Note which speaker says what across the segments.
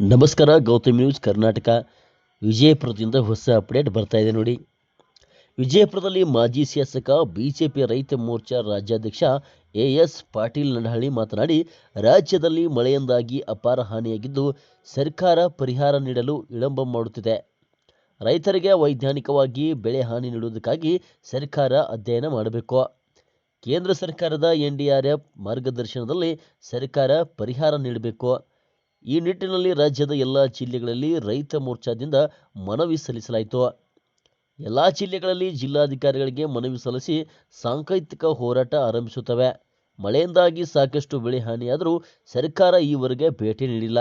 Speaker 1: ನಮಸ್ಕಾರ, ಗೌತಮ್ ನ್ಯೂಸ್ ಕರ್ನಾಟಕ. ವಿಜಯಪುರದಿಂದ ಹೊಸ ಅಪ್ಡೇಟ್ ಬರ್ತಾ ಇದೆ ನೋಡಿ. ವಿಜಯಪುರದಲ್ಲಿ ಮಾಜಿ ಶಾಸಕ, ಬಿಜೆಪಿ ರೈತ ಮೋರ್ಚಾ ರಾಜ್ಯಾಧ್ಯಕ್ಷ ಎ ಎಸ್ ಪಾಟೀಲ್ ನಡಹಳ್ಳಿ ಮಾತನಾಡಿ, ರಾಜ್ಯದಲ್ಲಿ ಮಳೆಯಿಂದಾಗಿ ಅಪಾರ ಹಾನಿಯಾಗಿದ್ದು, ಸರ್ಕಾರ ಪರಿಹಾರ ನೀಡಲು ವಿಳಂಬ ಮಾಡುತ್ತಿದೆ. ರೈತರಿಗೆ ವೈಜ್ಞಾನಿಕವಾಗಿ ಬೆಳೆ ಹಾನಿ ನೀಡುವುದಕ್ಕಾಗಿ ಸರ್ಕಾರ ಅಧ್ಯಯನ ಮಾಡಬೇಕು. ಕೇಂದ್ರ ಸರ್ಕಾರದ ಎನ್ ಡಿ ಆರ್ ಎಫ್ ಮಾರ್ಗದರ್ಶನದಲ್ಲಿ ಸರ್ಕಾರ ಪರಿಹಾರ ನೀಡಬೇಕು. ಈ ನಿಟ್ಟಿನಲ್ಲಿ ರಾಜ್ಯದ ಎಲ್ಲ ಜಿಲ್ಲೆಗಳಲ್ಲಿ ರೈತ ಮೋರ್ಚಾದಿಂದ ಮನವಿ ಸಲ್ಲಿಸಲಾಯಿತು. ಎಲ್ಲ ಜಿಲ್ಲೆಗಳಲ್ಲಿ ಜಿಲ್ಲಾಧಿಕಾರಿಗಳಿಗೆ ಮನವಿ ಸಲ್ಲಿಸಿ ಸಾಂಕೇತಿಕ ಹೋರಾಟ ಆರಂಭಿಸುತ್ತವೆ. ಮಳೆಯಿಂದಾಗಿ ಸಾಕಷ್ಟು ಬೆಳೆ ಹಾನಿಯಾದರೂ ಸರ್ಕಾರ ಈವರೆಗೆ ಭೇಟಿ ನೀಡಿಲ್ಲ.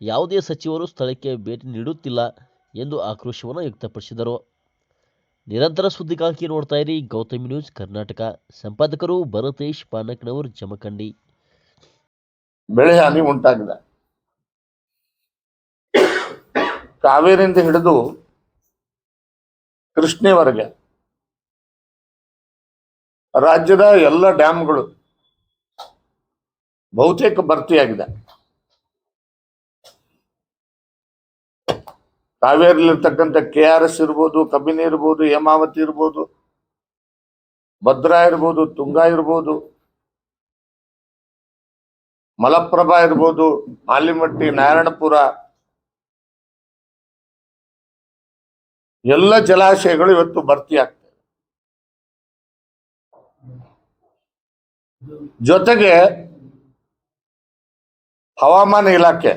Speaker 1: ಯಾವುದೇ ಸಚಿವರು ಸ್ಥಳಕ್ಕೆ ಭೇಟಿ ನೀಡುತ್ತಿಲ್ಲ ಎಂದು ಆಕ್ರೋಶವನ್ನು ವ್ಯಕ್ತಪಡಿಸಿದರು. ನಿರಂತರ ಸುದ್ದಿಗಾಗಿ ನೋಡ್ತಾ ಇರಿ, ಗೌತಮಿ ನ್ಯೂಸ್ ಕರ್ನಾಟಕ. ಸಂಪಾದಕರು ಭರತೇಶ್ ಪಾನಕ್ನವರ್ ಜಮಖಂಡಿ.
Speaker 2: ಬೆಳೆ ಹಾನಿ ಉಂಟಾಗಿದೆ. ಕಾವೇರಿಯಿಂದ ಹಿಡಿದು ಕೃಷ್ಣೆವರೆಗೆ ರಾಜ್ಯದ ಎಲ್ಲ ಡ್ಯಾಮ್ಗಳು ಬಹುತೇಕ ಭರ್ತಿಯಾಗಿದೆ. ಕಾವೇರಿಲಿರ್ತಕ್ಕಂಥ ಕೆ ಆರ್ ಎಸ್ ಇರ್ಬೋದು, ಕಬಿನಿ ಇರ್ಬೋದು, ಹೇಮಾವತಿ ಇರ್ಬೋದು, ಭದ್ರಾ ಇರ್ಬೋದು, ತುಂಗಾ ಇರ್ಬೋದು, ಮಲಪ್ರಭಾ ಇರ್ಬೋದು ಆಲಿಮಟ್ಟಿ ನಾರಾಯಣಪುರ ಎಲ್ಲ ಜಲಾಶಯಗಳು ಇವತ್ತು ಭರ್ತಿ ಆಗ್ತವೆ. ಜೊತೆಗೆ ಹವಾಮಾನ ಇಲಾಖೆ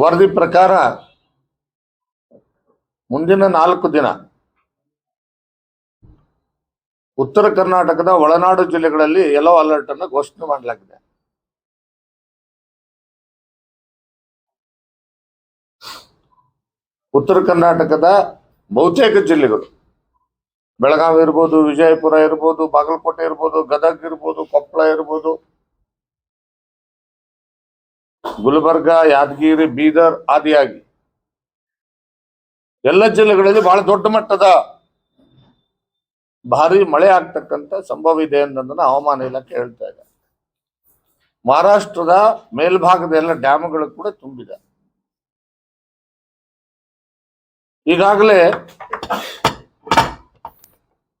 Speaker 2: ವರದಿ ಪ್ರಕಾರ ಮುಂದಿನ ನಾಲ್ಕು ದಿನ ಉತ್ತರ ಕರ್ನಾಟಕದ ಒಳನಾಡು ಜಿಲ್ಲೆಗಳಲ್ಲಿ ಯೆಲ್ಲೋ ಅಲರ್ಟ್ ಅನ್ನು ಘೋಷಣೆ ಮಾಡಲಾಗಿದೆ. ಉತ್ತರ ಕರ್ನಾಟಕದ ಬಹುತೇಕ ಜಿಲ್ಲೆಗಳು. ಬೆಳಗಾವಿ ಇರ್ಬೋದು, ವಿಜಯಪುರ ಇರ್ಬೋದು, ಬಾಗಲಕೋಟೆ ಇರ್ಬೋದು, ಗದಗ ಇರ್ಬೋದು, ಕೊಪ್ಪಳ ಇರ್ಬೋದು. ಗುಲ್ಬರ್ಗ, ಯಾದಗಿರಿ, ಬೀದರ್ ಆದಿಯಾಗಿ. ಎಲ್ಲ ಜಿಲ್ಲೆಗಳಲ್ಲಿ ಬಹಳ ದೊಡ್ಡ ಮಟ್ಟದ ಭಾರಿ ಮಳೆ ಆಗ್ತಕ್ಕಂಥ ಸಂಭವ ಇದೆ ಅನ್ನೋದನ್ನ ಹವಾಮಾನ ಇಲಾಖೆ ಹೇಳ್ತಾ ಇದೆ. ಮಹಾರಾಷ್ಟ್ರದ ಮೇಲ್ಭಾಗದ ಎಲ್ಲ ಡ್ಯಾಮ್ಗಳು ಕೂಡ ತುಂಬಿದೆ. ಈಗಾಗಲೇ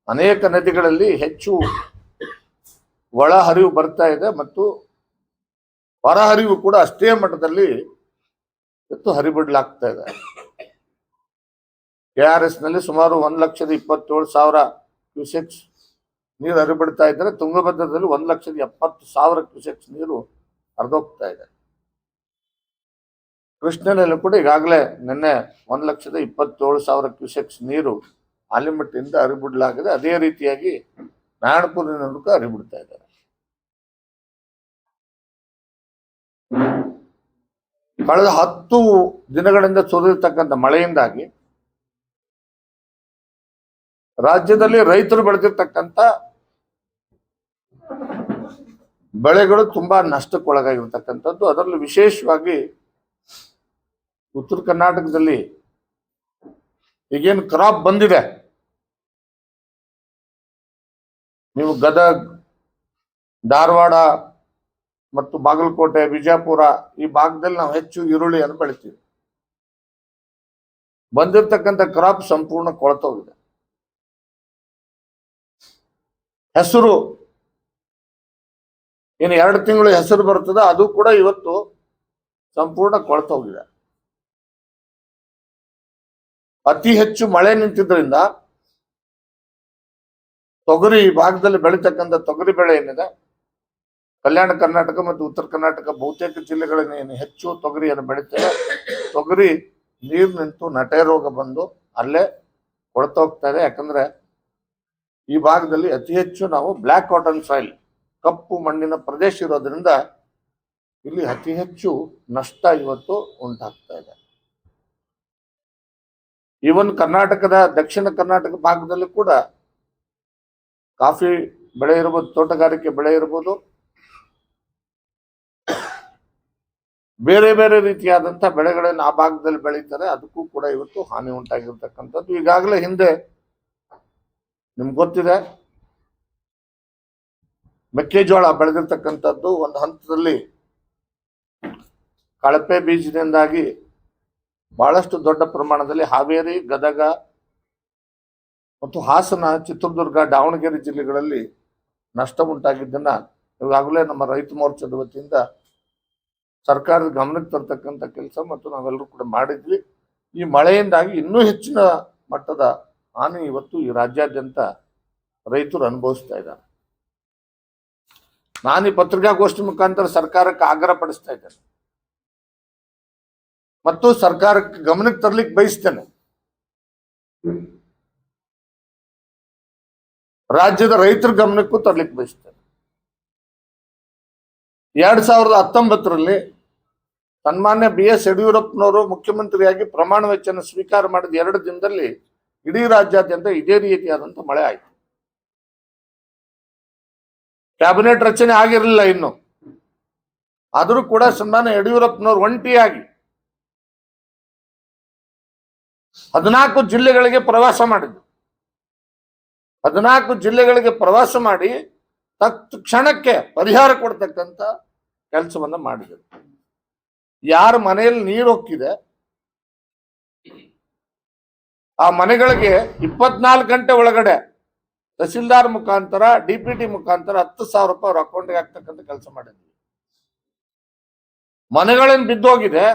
Speaker 2: ಅನೇಕ ನದಿಗಳಲ್ಲಿ ಹೆಚ್ಚು ಒಳ ಹರಿವು ಬರ್ತಾ ಇದೆ ಮತ್ತು ಹೊರ ಹರಿವು ಕೂಡ ಅಷ್ಟೇ ಮಟ್ಟದಲ್ಲಿ ಎತ್ತು ಹರಿಬಿಡ್ಲಾಗ್ತಾ ಇದೆ. ಕೆ ಆರ್ ಎಸ್ನಲ್ಲಿ ಸುಮಾರು ಒಂದು ಲಕ್ಷದ ಇಪ್ಪತ್ತೇಳು ಸಾವಿರ ಕ್ಯೂಸೆಕ್ಸ್ ನೀರು ಹರಿಬಿಡ್ತಾ ಇದ್ದಾರೆ. ತುಂಗಭದ್ರದಲ್ಲಿ ಒಂದ್ ಲಕ್ಷದ ಎಪ್ಪತ್ತು ಸಾವಿರ ಕ್ಯೂಸೆಕ್ಸ್ ನೀರು ಹರಿದೋಗ್ತಾ ಇದೆ. ಕೃಷ್ಣನಲ್ಲಿ ಕೂಡ ಈಗಾಗಲೇ ನಿನ್ನೆ ಒಂದು ಲಕ್ಷದ ಇಪ್ಪತ್ತೇಳು ಸಾವಿರ ಕ್ಯೂಸೆಕ್ಸ್ ನೀರು ಆಲಿಮಟ್ಟಿಂದ ಹರಿಬಿಡ್ಲಾಗಿದೆ ಅದೇ ರೀತಿಯಾಗಿ ನಾರಾಯಣಪುರದಿಂದ ಕೂಡ ಹರಿಬಿಡ್ತಾ ಇದ್ದಾರೆ. ಕಳೆದ ಹತ್ತು ದಿನಗಳಿಂದ ಸುರಿದಿರ್ತಕ್ಕಂಥ ಮಳೆಯಿಂದಾಗಿ ರಾಜ್ಯದಲ್ಲಿ ರೈತರು ಬೆಳೆದಿರ್ತಕ್ಕಂಥ ಬೆಳೆಗಳು ತುಂಬಾ ನಷ್ಟಕ್ಕೊಳಗಾಗಿರ್ತಕ್ಕಂಥದ್ದು. ಅದರಲ್ಲೂ ವಿಶೇಷವಾಗಿ ಉತ್ತರ ಕರ್ನಾಟಕದಲ್ಲಿ ಈಗೇನು ಕ್ರಾಪ್ ಬಂದಿದೆ. ನೀವು ಗದಗ್, ಧಾರವಾಡ ಮತ್ತು ಬಾಗಲಕೋಟೆ ವಿಜಯಪುರ ಈ ಭಾಗದಲ್ಲಿ ನಾವು ಹೆಚ್ಚು ಈರುಳ್ಳಿಯನ್ನು ಬೆಳಿತೀವಿ. ಬಂದಿರತಕ್ಕಂಥ ಕ್ರಾಪ್ ಸಂಪೂರ್ಣ ಕೊಳತೋಗಿದೆ. ಹೆಸರು ಇನ್ನು ಎರಡು ತಿಂಗಳು ಹೆಸರು ಬರ್ತದೆ, ಅದು ಕೂಡ ಇವತ್ತು ಸಂಪೂರ್ಣ ಕೊಳ್ತೋಗಿದೆ. ಅತಿ ಹೆಚ್ಚು ಮಳೆ ನಿಂತಿದ್ರಿಂದ ತೊಗರಿ ಈ ಭಾಗದಲ್ಲಿ ಬೆಳೀತಕ್ಕಂಥ ತೊಗರಿ ಬೆಳೆ ಏನಿದೆ? ಕಲ್ಯಾಣ ಕರ್ನಾಟಕ ಮತ್ತು ಉತ್ತರ ಕರ್ನಾಟಕ ಬಹುತೇಕ ಜಿಲ್ಲೆಗಳಲ್ಲಿ ಏನು ಹೆಚ್ಚು ತೊಗರಿಯನ್ನು ಬೆಳೀತೇವೆ. ತೊಗರಿ ನೀರು ನಿಂತು ನಟೆ ರೋಗ ಬಂದು ಅಲ್ಲೇ ಕೊಳ್ತೋಗ್ತಾ ಇದೆ. ಯಾಕಂದ್ರೆ ಈ ಭಾಗದಲ್ಲಿ ಅತಿ ಹೆಚ್ಚು ನಾವು ಬ್ಲ್ಯಾಕ್ ಕಾಟನ್ ಸಾಯಿಲ್, ಕಪ್ಪು ಮಣ್ಣಿನ ಪ್ರದೇಶ ಇರೋದ್ರಿಂದ ಇಲ್ಲಿ ಅತಿ ಹೆಚ್ಚು ನಷ್ಟ ಇವತ್ತು ಉಂಟಾಗ್ತಾ ಇದೆ. ಈವನ್ ಕರ್ನಾಟಕದ ದಕ್ಷಿಣ ಕರ್ನಾಟಕ ಭಾಗದಲ್ಲಿ ಕೂಡ ಕಾಫಿ ಬೆಳೆ ಇರ್ಬೋದು ತೋಟಗಾರಿಕೆ ಬೆಳೆ ಇರ್ಬೋದು ಬೇರೆ ಬೇರೆ ರೀತಿಯಾದಂತಹ ಬೆಳೆಗಳನ್ನು ಆ ಭಾಗದಲ್ಲಿ ಬೆಳೀತಾರೆ ಅದಕ್ಕೂ ಕೂಡ ಇವತ್ತು ಹಾನಿ ಉಂಟಾಗಿರ್ತಕ್ಕಂಥದ್ದು ಈಗಾಗಲೇ ಹಿಂದೆ ನಿಮ್ಗೆ ಗೊತ್ತಿದೆ ಮೆಕ್ಕೆಜೋಳ ಬೆಳೆದಿರ್ತಕ್ಕಂಥದ್ದು ಒಂದು ಹಂತದಲ್ಲಿ ಕಳಪೆ ಬೀಜದಿಂದಾಗಿ ಬಹಳಷ್ಟು ದೊಡ್ಡ ಪ್ರಮಾಣದಲ್ಲಿ ಹಾವೇರಿ, ಗದಗ ಮತ್ತು ಹಾಸನ, ಚಿತ್ರದುರ್ಗ, ದಾವಣಗೆರೆ ಜಿಲ್ಲೆಗಳಲ್ಲಿ ನಷ್ಟ ಉಂಟಾಗಿದ್ದನ್ನ ಈಗಾಗಲೇ ನಮ್ಮ ರೈತ ಮೋರ್ಚಾದ ವತಿಯಿಂದ ಸರ್ಕಾರದ ಗಮನಕ್ಕೆ ತರ್ತಕ್ಕಂಥ ಕೆಲಸ ಮತ್ತು ನಾವೆಲ್ಲರೂ ಕೂಡ ಮಾಡಿದ್ವಿ. ಈ ಮಳೆಯಿಂದಾಗಿ ಇನ್ನೂ ಹೆಚ್ಚಿನ ಮಟ್ಟದ ಹಾನಿ ಇವತ್ತು ಈ ರಾಜ್ಯಾದ್ಯಂತ ರೈತರು ಅನುಭವಿಸ್ತಾ ಇದ್ದಾರೆ. ನಾನು ಈ ಪತ್ರಿಕಾಗೋಷ್ಠಿ ಮುಖಾಂತರ ಸರ್ಕಾರಕ್ಕೆ ಆಗ್ರಹ ಪಡಿಸ್ತಾ ಇದ್ದೇನೆ. ಮತ್ತು ಸರ್ಕಾರಕ್ಕೆ ಗಮನಕ್ಕೆ ತರ್ಲಿಕ್ಕೆ ಬಯಸ್ತೇನೆ. ರಾಜ್ಯದ ರೈತರ ಗಮನಕ್ಕೂ ತರ್ಲಿಕ್ಕೆ ಬಯಸ್ತೇನೆ. ಎರಡ್ ಸಾವಿರದ ಹತ್ತೊಂಬತ್ತರಲ್ಲಿ ಸನ್ಮಾನ್ಯ ಬಿ ಎಸ್ ಯಡಿಯೂರಪ್ಪನವರು ಮುಖ್ಯಮಂತ್ರಿಯಾಗಿ ಪ್ರಮಾಣ ವಚನ ಸ್ವೀಕಾರ ಮಾಡಿದ ಎರಡು ದಿನದಲ್ಲಿ ಇಡೀ ರಾಜ್ಯಾದ್ಯಂತ ಇದೇ ರೀತಿಯಾದಂತ ಮಳೆ ಆಯಿತು. ಕ್ಯಾಬಿನೆಟ್ ರಚನೆ ಆಗಿರಲಿಲ್ಲ ಇನ್ನು. ಆದರೂ ಕೂಡ ಸನ್ಮಾನ್ಯ ಯಡಿಯೂರಪ್ಪನವರು ಒಂಟಿಯಾಗಿ ಹದಿನಾಲ್ಕು ಜಿಲ್ಲೆಗಳಿಗೆ ಪ್ರವಾಸ ಮಾಡಿದ್ರು ಹದಿನಾಲ್ಕು ಜಿಲ್ಲೆಗಳಿಗೆ ಪ್ರವಾಸ ಮಾಡಿ ತತ್ ಕ್ಷಣಕ್ಕೆ ಪರಿಹಾರ ಕೊಡ್ತಕ್ಕಂಥ ಕೆಲಸವನ್ನ ಮಾಡಿದರು. ಯಾರ ಮನೆಯಲ್ಲಿ ನೀರು ಹೋಗ್ತಿದೆ ಆ ಮನೆಗಳಿಗೆ ಇಪ್ಪತ್ನಾಲ್ಕು ಗಂಟೆ ಒಳಗಡೆ ತಹಸೀಲ್ದಾರ್ ಮುಖಾಂತರ ಡಿ ಪಿ ಟಿ ಮುಖಾಂತರ ಹತ್ತು ಸಾವಿರ ರೂಪಾಯಿ ಅವ್ರ ಅಕೌಂಟ್ಗೆ ಹಾಕ್ತಕ್ಕಂಥ ಕೆಲಸ ಮಾಡಿದ್ವಿ. ಮನೆಗಳೇನು ಬಿದ್ದೋಗಿದೆ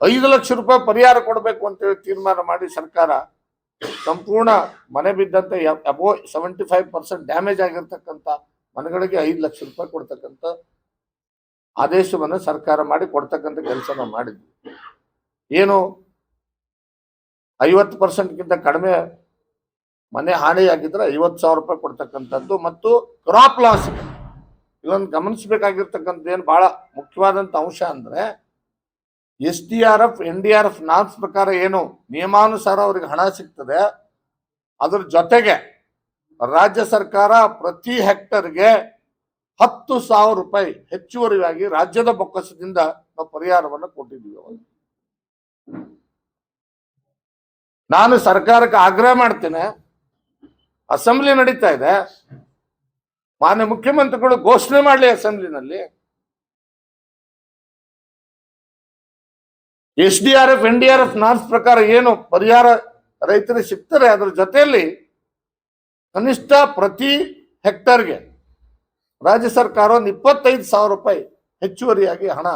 Speaker 2: ಐದು ಲಕ್ಷ ರೂಪಾಯಿ ಪರಿಹಾರ ಕೊಡಬೇಕು ಅಂತೇಳಿ ತೀರ್ಮಾನ ಮಾಡಿ ಸರ್ಕಾರ ಸಂಪೂರ್ಣ ಮನೆ ಬಿದ್ದಂತೆ above seventy five percent damage ಆಗಿರ್ತಕ್ಕಂಥ ಮನೆಗಳಿಗೆ ಐದು ಲಕ್ಷ ರೂಪಾಯಿ ಕೊಡ್ತಕ್ಕಂಥ ಆದೇಶವನ್ನು ಸರ್ಕಾರ ಮಾಡಿ ಕೊಡ್ತಕ್ಕಂಥ ಕೆಲಸನ ಮಾಡಿದ್ವಿ. ಏನು ಐವತ್ತು ಪರ್ಸೆಂಟ್ಗಿಂತ ಕಡಿಮೆ ಮನೆ ಹಾನಿಯಾಗಿದ್ರೆ ಐವತ್ತು ಸಾವಿರ ರೂಪಾಯಿ ಕೊಡ್ತಕ್ಕಂಥದ್ದು ಮತ್ತು ಕ್ರಾಪ್ ಲಾಸ್ ಇದೊಂದು ಗಮನಿಸಬೇಕಾಗಿರ್ತಕ್ಕಂಥದ್ದು ಏನು ಬಹಳ ಮುಖ್ಯವಾದಂಥ ಅಂಶ ಅಂದ್ರೆ S D R F, N D R F norms ಪ್ರಕಾರ ಏನು? ನಿಯಮಾನುಸಾರ ಅವರಿಗೆ ಹಣ ಸಿಗ್ತದೆ. ಅದರ ಜೊತೆಗೆ ರಾಜ್ಯ ಸರ್ಕಾರ ಪ್ರತಿ ಹೆಕ್ಟರ್ಗೆ ಹತ್ತು ಸಾವಿರ ರೂಪಾಯಿ ಹೆಚ್ಚುವರಿಯಾಗಿ ರಾಜ್ಯದ ಬೊಕ್ಕಸದಿಂದ ನಾವು ಪರಿಹಾರವನ್ನು ಕೊಟ್ಟಿದ್ದೀವಿ. ನಾನು ಸರ್ಕಾರಕ್ಕೆ ಆಗ್ರಹ ಮಾಡ್ತೇನೆ. ಅಸೆಂಬ್ಲಿ ನಡೀತಾ ಇದೆ. ಮಾನ್ಯ ಮುಖ್ಯಮಂತ್ರಿಗಳು ಘೋಷಣೆ ಮಾಡಲಿ ಅಸೆಂಬ್ಲಿನಲ್ಲಿ. S D R F, N D R F norms ಪ್ರಕಾರ ಏನು ಪರಿಹಾರ ರೈತರಿಗೆ ಸಿಗ್ತಾರೆ ಅದರ ಜೊತೆಯಲ್ಲಿ ಕನಿಷ್ಠ ಪ್ರತಿ ಹೆಕ್ಟರ್ಗೆ ರಾಜ್ಯ ಸರ್ಕಾರ ಒಂದು ಇಪ್ಪತ್ತೈದು ಸಾವಿರ ರೂಪಾಯಿ ಹೆಚ್ಚುವರಿಯಾಗಿ ಹಣ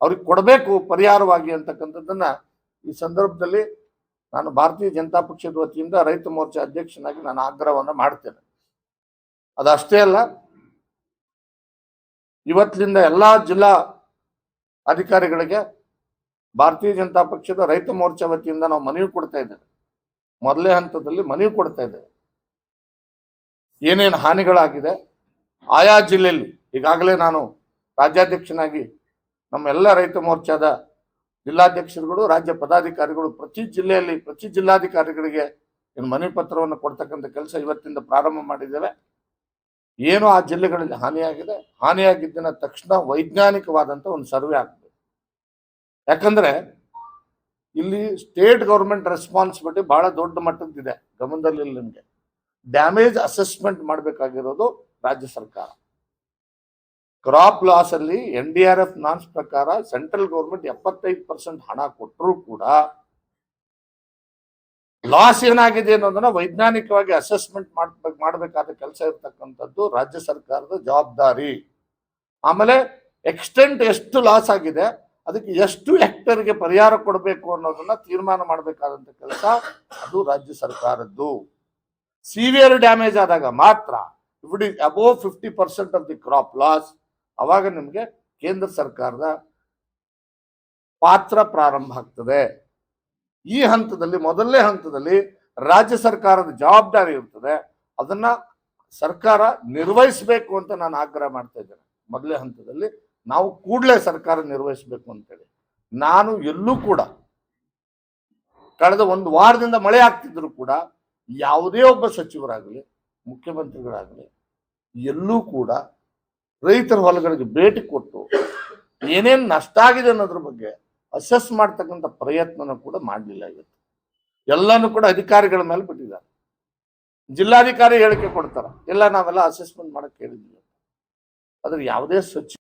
Speaker 2: ಅವ್ರಿಗೆ ಕೊಡಬೇಕು ಪರಿಹಾರವಾಗಿ ಅಂತಕ್ಕಂಥದ್ದನ್ನ ಈ ಸಂದರ್ಭದಲ್ಲಿ ನಾನು ಭಾರತೀಯ ಜನತಾ ಪಕ್ಷದ ವತಿಯಿಂದ ರೈತ ಮೋರ್ಚಾ ಅಧ್ಯಕ್ಷನಾಗಿ ನಾನು ಆಗ್ರಹವನ್ನು ಮಾಡ್ತೇನೆ. ಅದಷ್ಟೇ ಅಲ್ಲ ಇವತ್ತಿನಿಂದ ಎಲ್ಲ ಜಿಲ್ಲಾ ಅಧಿಕಾರಿಗಳಿಗೆ ಭಾರತೀಯ ಜನತಾ ಪಕ್ಷದ ರೈತ ಮೋರ್ಚಾ ವತಿಯಿಂದ ನಾವು ಮನವಿ ಕೊಡ್ತಾ ಇದ್ದೇವೆ. ಮೊದಲೇ ಹಂತದಲ್ಲಿ ಮನವಿ ಕೊಡ್ತಾ ಇದ್ದೇವೆ. ಏನೇನು ಹಾನಿಗಳಾಗಿದೆ, ಆಯಾ ಜಿಲ್ಲೆಯಲ್ಲಿ ಈಗಾಗಲೇ ನಾನು ರಾಜ್ಯಾಧ್ಯಕ್ಷನಾಗಿ ನಮ್ಮೆಲ್ಲ ರೈತ ಮೋರ್ಚಾದ ಜಿಲ್ಲಾಧ್ಯಕ್ಷರುಗಳು, ರಾಜ್ಯ ಪದಾಧಿಕಾರಿಗಳು ಪ್ರತಿ ಜಿಲ್ಲೆಯಲ್ಲಿ ಪ್ರತಿ ಜಿಲ್ಲಾಧಿಕಾರಿಗಳಿಗೆ ಏನು ಮನವಿ ಪತ್ರವನ್ನು ಕೊಡ್ತಕ್ಕಂಥ ಕೆಲಸ ಇವತ್ತಿಂದ ಪ್ರಾರಂಭ ಮಾಡಿದ್ದೇವೆ. ಏನು ಆ ಜಿಲ್ಲೆಗಳಲ್ಲಿ ಹಾನಿಯಾಗಿದೆ ಹಾನಿಯಾಗಿದ್ದಿನ ತಕ್ಷಣ ವೈಜ್ಞಾನಿಕವಾದಂಥ ಒಂದು ಸರ್ವೆ ಆಗ್ತದೆ ಯಾಕಂದ್ರೆ ಇಲ್ಲಿ ಸ್ಟೇಟ್ ಗೌರ್ಮೆಂಟ್ ರೆಸ್ಪಾನ್ಸಿಬಿಲಿಟಿ ಬಹಳ ದೊಡ್ಡ ಮಟ್ಟದ್ದಿದೆ. ಗಮನದಲ್ಲಿ ನಿಮಗೆ. ಡ್ಯಾಮೇಜ್ ಅಸೆಸ್ಮೆಂಟ್ ಮಾಡಬೇಕಾಗಿರೋದು ರಾಜ್ಯ ಸರ್ಕಾರ. ಕ್ರಾಪ್ ಲಾಸ್ ಅಲ್ಲಿ N D R F norms ಪ್ರಕಾರ ಸೆಂಟ್ರಲ್ ಗೌರ್ಮೆಂಟ್ ಎಪ್ಪತ್ತೈದು ಪರ್ಸೆಂಟ್ ಹಣ ಕೊಟ್ಟರೂ ಕೂಡ ಲಾಸ್ ಏನಾಗಿದೆ ಅನ್ನೋದನ್ನ ವೈಜ್ಞಾನಿಕವಾಗಿ ಅಸೆಸ್ಮೆಂಟ್ ಮಾಡ್ಬೇಕು ಮಾಡಬೇಕಾದ ಕೆಲಸ ಇರತಕ್ಕಂಥದ್ದು ರಾಜ್ಯ ಸರ್ಕಾರದ ಜವಾಬ್ದಾರಿ. ಆಮೇಲೆ ಎಕ್ಸ್ಟೆಂಟ್ ಎಷ್ಟು ಲಾಸ್ ಆಗಿದೆ? ಅದಕ್ಕೆ ಎಷ್ಟು ಹೆಕ್ಟರ್ಗೆ ಪರಿಹಾರ ಕೊಡಬೇಕು ಅನ್ನೋದನ್ನ ತೀರ್ಮಾನ ಮಾಡಬೇಕಾದಂತ ಕೆಲಸ ಅದು ರಾಜ್ಯ ಸರ್ಕಾರದ್ದು. ಸಿವಿಯರ್ ಡ್ಯಾಮೇಜ್ ಆದಾಗ ಮಾತ್ರ if it above fifty percent of the crop loss ಅವಾಗ ನಿಮಗೆ ಕೇಂದ್ರ ಸರ್ಕಾರದ ಪಾತ್ರ ಪ್ರಾರಂಭ ಆಗ್ತದೆ. ಈ ಹಂತದಲ್ಲಿ, ಮೊದಲನೇ ಹಂತದಲ್ಲಿ ರಾಜ್ಯ ಸರ್ಕಾರದ ಜವಾಬ್ದಾರಿ ಇರ್ತದೆ. ಅದನ್ನ ಸರ್ಕಾರ ನಿರ್ವಹಿಸಬೇಕು ಅಂತ ನಾನು ಆಗ್ರಹ ಮಾಡ್ತಾ ಇದ್ದೇನೆ. ಮೊದಲನೇ ಹಂತದಲ್ಲಿ ನಾವು ಕೂಡಲೇ ಸರ್ಕಾರ ನಿರ್ವಹಿಸಬೇಕು ಅಂತೇಳಿ. ನಾನು ಎಲ್ಲೂ ಕೂಡ ಕಳೆದ ಒಂದು ವಾರದಿಂದ ಮಳೆ ಆಗ್ತಿದ್ರು ಕೂಡ ಯಾವುದೇ ಒಬ್ಬ ಸಚಿವರಾಗಲಿ, ಮುಖ್ಯಮಂತ್ರಿಗಳಾಗಲಿ, ಎಲ್ಲೂ ಕೂಡ ರೈತರ ಹೊಲಗಳಿಗೆ ಭೇಟಿ ಕೊಟ್ಟು ಏನೇನು ನಷ್ಟ ಆಗಿದೆ ಅನ್ನೋದ್ರ ಬಗ್ಗೆ ಅಸೆಸ್ ಮಾಡ್ತಕ್ಕಂಥ ಪ್ರಯತ್ನನ ಕೂಡ ಮಾಡಲಿಲ್ಲ ಇವತ್ತು. ಎಲ್ಲನೂ ಕೂಡ ಅಧಿಕಾರಿಗಳ ಮೇಲೆ ಬಿಟ್ಟಿದ್ದಾರೆ. ಜಿಲ್ಲಾಧಿಕಾರಿ ಹೇಳಿಕೆ ಕೊಡ್ತಾರ. ಎಲ್ಲ ನಾವೆಲ್ಲ ಅಸೆಸ್ಮೆಂಟ್ ಮಾಡಕ್ಕೆ ಹೇಳಿದ್ವಿ. ಆದ್ರೆ ಯಾವುದೇ ಸಚಿವ